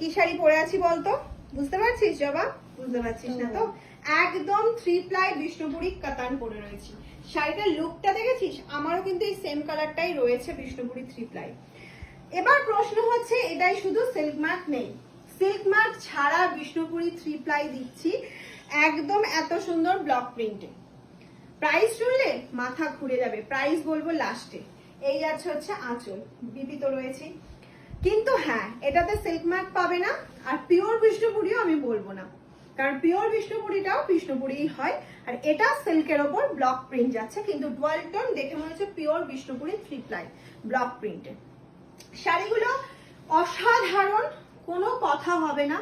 কি শাড়ি পরে আছি বলতো? বুঝতে পারছিস জবা? বুঝতে পারছিস না তো একদম থ্রি প্লাই বিষ্ণুপুরি কাতান পরে রয়েছি। শাড়িটার লুকটা দেখেছিস? আমারও কিন্তু এই সেম কালারটাই রয়েছে বিষ্ণুপুরি থ্রি প্লাই এবার প্রশ্ন হচ্ছে এটাই শুধু সিল্ক মার্ক নেই। সিল্ক মার্ক ছাড়া বিষ্ণুপুরি থ্রি প্লাই দিচ্ছি একদম এত সুন্দর ব্লক প্রিন্টে প্রাইস শুনলে মাথা ঘুরে যাবে। প্রাইস বলব লাস্টে এই যাচ্ছে হচ্ছে আঁচল। বিপি তো রয়েছে। কিন্তু হ্যাঁ এটাতে সিল্ক মার্ক পাবে না আর পিওর বিষ্ণুপুরিও আমি বলব না। কারণ পিওর বিষ্ণুপুরিটাও বিষ্ণুপুরিই হয় আর এটা সিল্কের ওপর ব্লক প্রিন্ট যাচ্ছে, কিন্তু ডুয়ালটন দেখে মনে হচ্ছে pure Bishnupuri three ply block প্রিন্টে শাড়িগুলো অসাধারণ, কোনো কথা হবে না।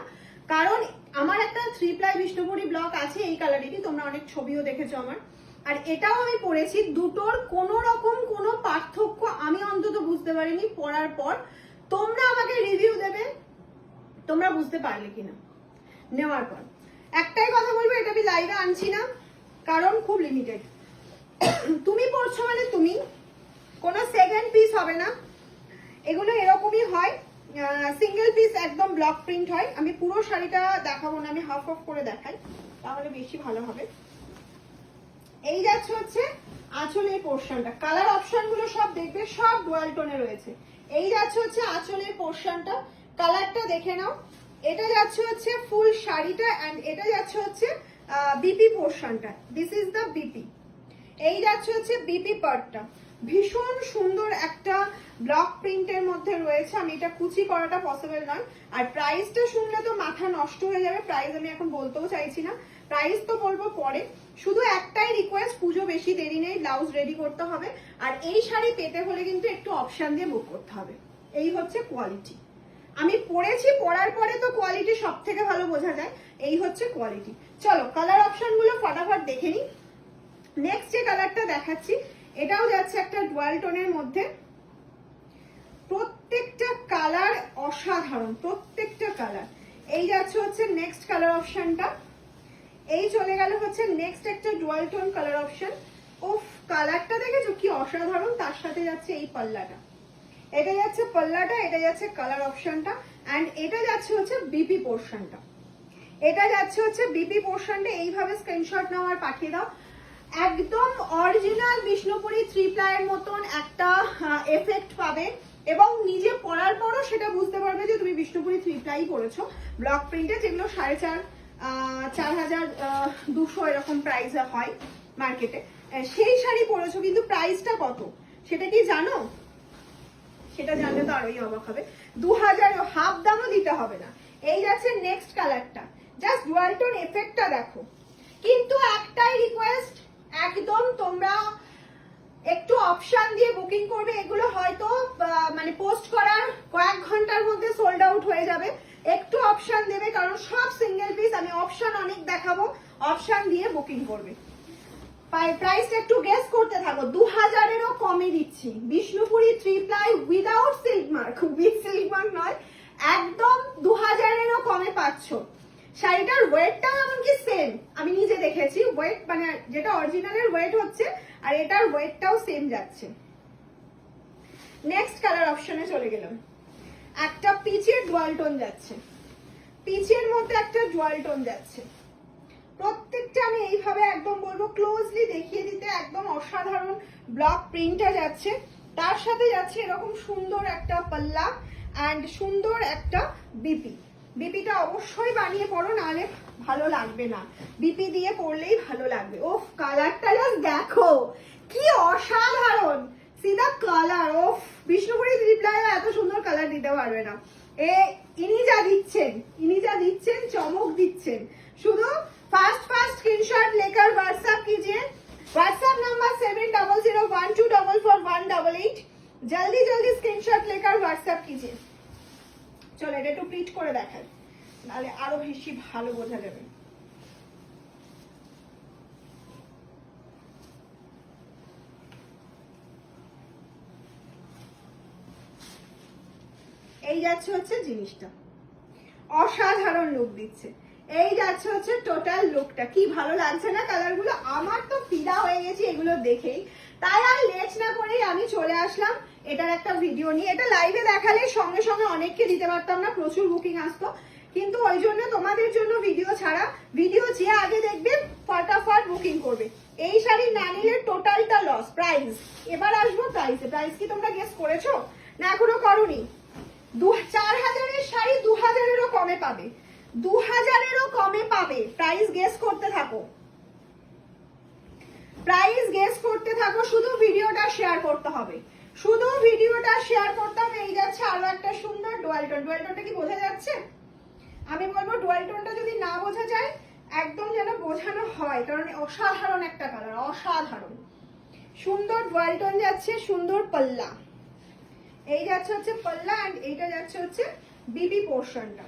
কারণ আমার একটা থ্রি প্লাই বিষ্ণুপুরি ব্লক আছে এই কালারেরই তোমরা অনেক ছবিও দেখেছ আমার। আর এটাও আমি পরেছি, দুটোর কোনো রকম কোনো পার্থক্য আমি অন্তত বুঝতে পারিনি, পরার পর তোমরা আমাকে রিভিউ দেবে তোমরা বুঝতে পারলে কিনা। নেওয়ার পর। একটাই কথা বলব, এটা আমি লাইভে আনছি না, কারণ খুব লিমিটেড তুমি পড়ছো মানে তুমি, কোনো সেকেন্ড পিস হবে না। এগুলো এরকমই হয় সিঙ্গেল পিস একদম ব্লক প্রিন্ট হয়। আমি পুরো শাড়িটা দেখাবো না, আমি হাফ অফ করে দেখাই, তাহলে বেশি ভালো হবে। এই যাচ্ছে হচ্ছে আঁচলের পোর্শনটা কালার অপশনগুলো সব দেখবে, সব ডুয়াল টোনে রয়েছে। এই যাচ্ছে হচ্ছে আঁচলের পোর্শনটা কালারটা দেখে নাও। এটা যাচ্ছে হচ্ছে ফুল শাড়িটা অ্যান্ড এটা যাচ্ছে হচ্ছে বিপি পোর্শনটা দিস ইজ দ্য বিপি এই যাচ্ছে হচ্ছে বিপি পার্টটা ভীষণ সুন্দর একটা ব্লক প্রিন্টের মধ্যে রয়েছে। আমি এটা কুচি করাটা পসিবল নয়। আর প্রাইসটা শুনলে তো মাথা নষ্ট হয়ে যাবে। প্রাইস আমি এখন বলতেও চাইছি না। প্রাইস তো বলব পরে। শুধু একটাই রিকোয়েস্ট পুজো বেশি দেরি নেই ব্লাউজ রেডি করতে হবে। আর এই শাড়ি পেতে হলে কিন্তু একটু অপশান দিয়ে বুক করতে হবে। এই হচ্ছে কোয়ালিটি আমি পরেছি পরার পরে তো কোয়ালিটি সব থেকে ভালো বোঝা যায়। এই হচ্ছে কোয়ালিটি চলো কালার অপশনগুলো ফটাফট দেখে নিই। নেক্সট যে কালারটা দেখাচ্ছি, এটাও যাচ্ছে একটা ডুয়াল টোনের মধ্যে। প্রত্যেকটা কালার অসাধারণ, প্রত্যেকটা কালার এই যাচ্ছে হচ্ছে নেক্সট কালার অপশনটা এই চলে গেল হচ্ছে নেক্সট একটা dual tone colour option of কালারটা দেখেছ কি অসাধারণ? তার সাথে যাচ্ছে এই পাল্লাটা। এটা যাচ্ছে পাল্লাটা এটা যাচ্ছে কালার অপশনটা অ্যান্ড এটা যাচ্ছে হচ্ছে বিপি পোর্শনটা এটা যাচ্ছে হচ্ছে বিপি পোর্শনটা এইভাবে স্ক্রিনশট নাও আর পাঠিয়ে দাও। একদম অরিজিনাল বিষ্ণুপুরি থ্রি প্লাইয়ের মতন একটা এফেক্ট পাবে, এবং নিজে পরার পরও সেটা বুঝতে পারবে যে তুমি বিষ্ণুপুরি থ্রি প্লাই পরেছো ব্লক প্রিন্টে যেগুলো সাড়ে চার চার হাজার দুশো এরকম প্রাইসে হয় মার্কেটে সেই শাড়ি পরেছো কিন্তু প্রাইসটা কত? সেটা কি জানো? সেটা জানলে তো আরোই অবাক হবে। দু হাজার হাফ দামও দিতে হবে না। এই যাচ্ছে নেক্সট কালারটা জাস্ট ডুয়ালটন এফেক্টটা দেখো। কিন্তু একটাই রিকোয়েস্ট একদম তোমরা একটু অপশন দিয়ে বুকিং করবে, এগুলো হয়তো মানে পোস্ট করার কয়েক ঘণ্টার মধ্যে সোল্ড আউট হয়ে যাবে। একটু অপশন দেবে, কারণ সব সিঙ্গেল পিস আমি অপশন অনেক দেখাবো। অপশন দিয়ে বুকিং করবে। প্রাইসটা একটু গেস করতে থাকো। দু হাজারেরও কমে দিচ্ছি। Bishnupuri three ply without silk mark with silk mark নয়, একদম দু হাজারেরও কমে পাচ্ছ। শাড়িটার ওয়েটটাও এমনকি সেম আমি নিজে দেখেছি ওয়েট মানে যেটা অরিজিনালের ওয়েট হচ্ছে, আর এটার ওয়েটটাও সেম যাচ্ছে। নেক্সট কালার অপশনে চলে গেলাম। একটা পিচের ডুয়াল টোন যাচ্ছে। পিচের মধ্যে একটা ডুয়াল টোন যাচ্ছে। প্রত্যেকটা আমি এইভাবে একদম বলব ক্লোজলি দেখিয়ে দিতে একদম অসাধারণ ব্লক প্রিন্টটা যাচ্ছে। তার সাথে যাচ্ছে এরকম সুন্দর একটা পাল্লা অ্যান্ড সুন্দর একটা বিপি বিপিটা অবশ্যই বানিয়ে পড়ো, নাহলে ভালো লাগবে না। বিপি দিয়ে পড়লেই ভালো লাগবে। ওফ কালারটা জাস্ট দেখো, কি অসাধারণ! সিধা কালার ওফ, বিষ্ণুপুরি রিপ্লাই এত সুন্দর কালার দিতে পারবে না। এ, ইনি যা দিচ্ছেন, ইনি যা দিচ্ছেন, চমক দিচ্ছেন। শুধু फास्ट फास्ट स्क्रीनशॉट लेकर व्हाट्सएप कीजिए WhatsApp number seven double zero one two double four one double eight जल्दी जल्दी स्क्रीनशॉट लेकर व्हाट्सएप कीजिए চলো এটা একটু প্রিন্ট করে দেখাই নাহলে আরো বেশি ভালো বোঝা যাবে এই যাচ্ছে হচ্ছে জিনিসটা অসাধারণ লুক দিচ্ছে এই যাচ্ছে হচ্ছে টোটাল লুকটা কি ভালো লাগছে না কালারগুলো আমার তো ফিদা হয়ে গেছি এগুলো দেখেই। তাই আর লেট না করেই আমি চলে আসলাম এটার একটা ভিডিও নিয়ে। এটা লাইভে দেখালে সঙ্গে সঙ্গে অনেককে দিতে পারতাম না, প্রচুর বুকিং আসতো। কিন্তু ওই জন্য তোমাদের জন্য ভিডিও ছাড়া ভিডিও যে আগে দেখবে ফটাফট বুকিং করবে। এই শাড়ি না নিলে টোটালটা লস প্রাইস এবার আসব প্রাইসে প্রাইস কি তোমরা গেস করেছ? না এখনও করনি। দু, চার হাজারের শাড়ি দু হাজারেরও কমে পাবে। দু হাজারেরও কমে পাবে। প্রাইস গেস করতে থাকো। প্রাইস গেস করতে থাকো, শুধু ভিডিওটা শেয়ার করতে হবে। শুধু ভিডিওটা শেয়ার করতে হবে, এই যাচ্ছে আরও একটা সুন্দর ডুয়াল টোন কি বোঝা যাচ্ছে? আমি বলব ডুয়াল টোনটা যদি না বোঝা যায়, একদম যেন বোঝানো হয়, কারণ অসাধারণ একটা কালার অসাধারণ। সুন্দর ডুয়াল টোন যাচ্ছে, সুন্দর পাল্লা। এই যাচ্ছে হচ্ছে পাল্লা অ্যান্ড এইটা যাচ্ছে হচ্ছে বিবি পোর্শনটা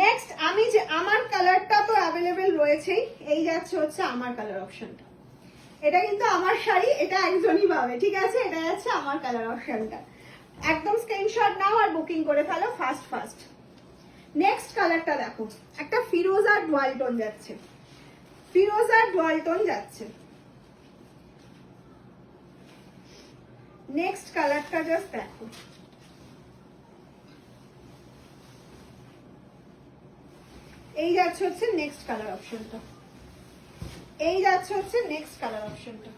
নেক্সট আমি যে আমার কালারটা তো অ্যাভেলেবেল রয়েছেই, এই যাচ্ছে হচ্ছে আমার কালার অপশনটা এটা কিন্তু আমার শাড়ি, এটা একজনই পাবে, ঠিক আছে? এটা যাচ্ছে আমার কালার অপশনটা একদম স্ক্রিনশট নাও আর বুকিং করে ফেলো ফাস্ট ফাস্ট নেক্সট কালারটা দেখো, একটা ফিরোজা ডোয়াল টোন যাচ্ছে। ফিরোজা ডোয়াল টোন যাচ্ছে। নেক্সট কালারটা জাস্ট দেখো। এই যাচ্ছে হচ্ছে নেক্সট কালার অপশনটা এই যাচ্ছে হচ্ছে নেক্সট কালার অপশনটা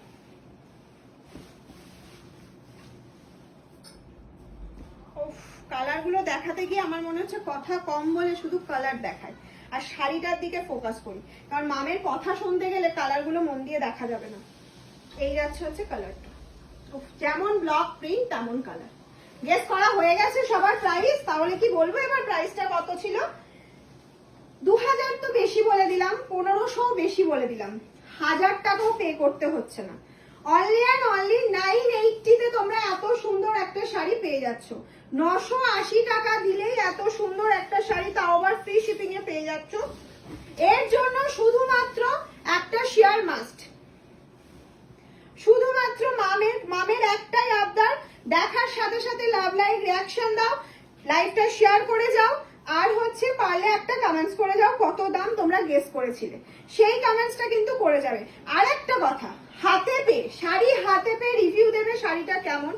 কালারগুলো দেখাতে গিয়ে আমার মনে হচ্ছে কথা কম বলে শুধু কালার দেখায়। আর শাড়িটার দিকে ফোকাস করি। কারণ মামের কথা শুনতে গেলে কালারগুলো মন দিয়ে দেখা যাবে না। এই যাচ্ছে হচ্ছে কালারটা যেমন ব্লক প্রিন্ট তেমন কালার গেস করা হয়ে গেছে সবার প্রাইস তাহলে কি বলব? এবার প্রাইসটা কত ছিল? দু হাজার তো বেশি বলে দিলাম পনেরোশো বেশি বলে দিলাম। হাজার টাকাও পে করতে হচ্ছে না। অনলি অ্যান্ড অনলি নাইন এইটিতে তোমরা এত সুন্দর একটা শাড়ি পেয়ে যাচ্ছ। নশো আশি টাকা দিলেই এত সুন্দর একটা শাড়ি তাও আবার ফ্রি শিপিং এ পেয়ে যাচ্ছ। এর জন্য শুধুমাত্র একটা শেয়ার মাস্ট শুধুমাত্র মামের মামের একটাই আবদার, দেখার সাথে সাথে লাভ লাইক রিয়াকশন দাও লাইভটা শেয়ার করে যাও। আর হচ্ছে পারলে একটা কমেন্টস করে যাও, কত দাম তোমরা গেস করেছিলে। সেই কমেন্টসটা কিন্তু করে যাবে। আর একটা কথা, হাতে পেয়ে শাড়ি হাতে পেয়ে রিভিউ দেবে শাড়িটা কেমন?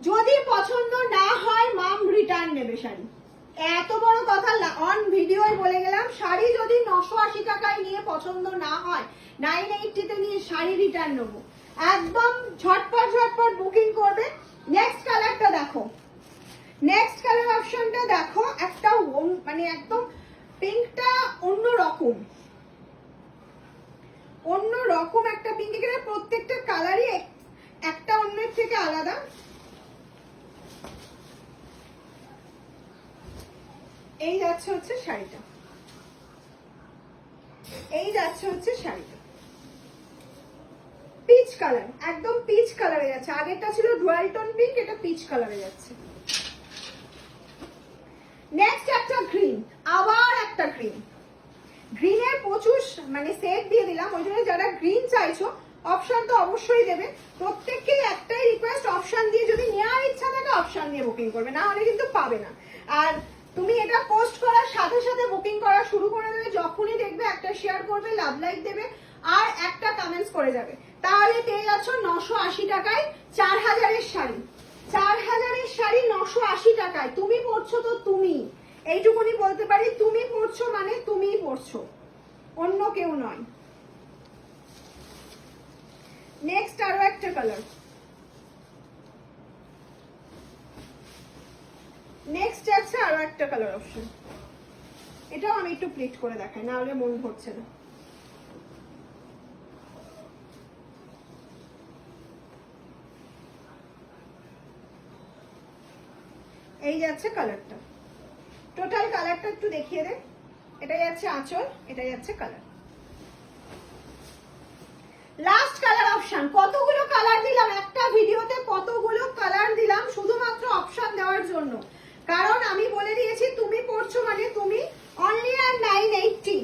যদি পছন্দ না হয় মাম রিটার্ন নেবে শাড়ি। এত বড় কথা অন ভিডিও বলে গেলাম, শাড়ি যদি নশো আশি টাকায় নিয়ে পছন্দ না হয় নাইন এইটিতে নিয়ে শাড়ি রিটার্ন নেব। একদম ঝটপট ঝটপট বুকিং করবে। নেক্সট কালারটা দেখো। নেক্সট কালার অপশনটা দেখো। মানে একদম পিঙ্কটা অন্য রকম অন্য রকম একটা পিঙ্ক এখানে প্রত্যেকটা কালারই একটা অন্যের থেকে আলাদা। এই যাচ্ছে হচ্ছে শাড়িটা। এই যাচ্ছে হচ্ছে শাড়িটা। পিচ কালার একদম পিচ কালারে যাচ্ছে। আগেরটা ছিল ডুয়াল টোন পিঙ্ক এটা পিচ কালারে যাচ্ছে। নেক্সট একটা গ্রিন আবার একটা গ্রিন গ্রিনের প্রচুর মানে সেট দিয়ে দিলাম, ওই জন্য যারা গ্রিন চাইছো অপশন তো অবশ্যই দেবে। প্রত্যেককেই একটাই রিকোয়েস্ট অপশন দিয়ে যদি নেওয়ার ইচ্ছা থাকে অপশন দিয়ে বুকিং করবে, না হলে কিন্তু পাবে না। আর তুমি এটা পোস্ট করার সাথে সাথে বুকিং করা শুরু করে দেবে, যখনই দেখবে একটা শেয়ার করবে লাভ লাইক দেবে, আর একটা কমেন্টস করে যাবে। তাহলে পেয়ে যাচ্ছ নশো আশি টাকায় চার হাজারের শাড়ি। চার হাজারের শাড়ি নশো আশি টাকায়। তুমি পড়ছো তো তুমি। এইটুকুনি বলতে পারি, তুমি পড়ছো মানে তুমিই পড়ছো অন্য কেউ নয়। নেক্সট আরও একটা কালার নেক্সট আছে আরও একটা কালার অপশন এটাও আমি একটু প্লিট করে দেখাই না হলে মন ভরছে না। এই যাচ্ছে কালারটা টোটাল কালারটা একটু দেখিয়ে দে। এটা যাচ্ছে আঁচল, এটা যাচ্ছে কালার লাস্ট কালার অপশন কতগুলো কালার দিলাম? একটা ভিডিওতে কতগুলো কালার দিলাম? শুধুমাত্র অপশন দেওয়ার জন্য। কারণ আমি বলে দিয়েছি, তুমি পড়ছো মানে তুমি only R nine eighty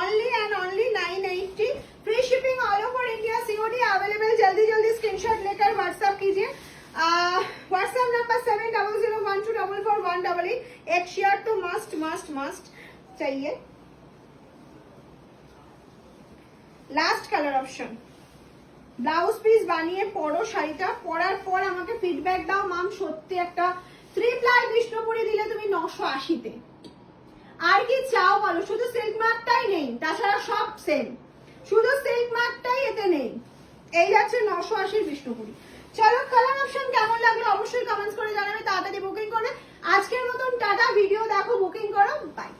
only and only nine eighty free shipping all over India COD available जल्दी जल्दी স্ক্রিনশট लेकर व्हाट्सएप कीजिए WhatsApp number seven double zero one two double four one double eight एक शेयर तो must must must चाहिए last colour option blouse piece বানিয়ে পরো শাড়িটা পরার পর আমাকে ফিডব্যাক দাও মাম সত্যি একটা থ্রি প্লাই বিষ্ণুপুরি দিলে তুমি নশো আশিতে আর কি চাও বলো শুধু সিল্ক মার্কটাই নেই তাছাড়া সব সেম শুধু সিল্ক মার্কটাই এতে নেই এই যাচ্ছে নশো আশির বিষ্ণুপুরি চলো কালার অপশন কেমন লাগল অবশ্যই কমেন্টস করে জানাবে, তাড়াতাড়ি বুকিং করে। আজকের মতন টাটা ভিডিও দেখো বুকিং করো বাই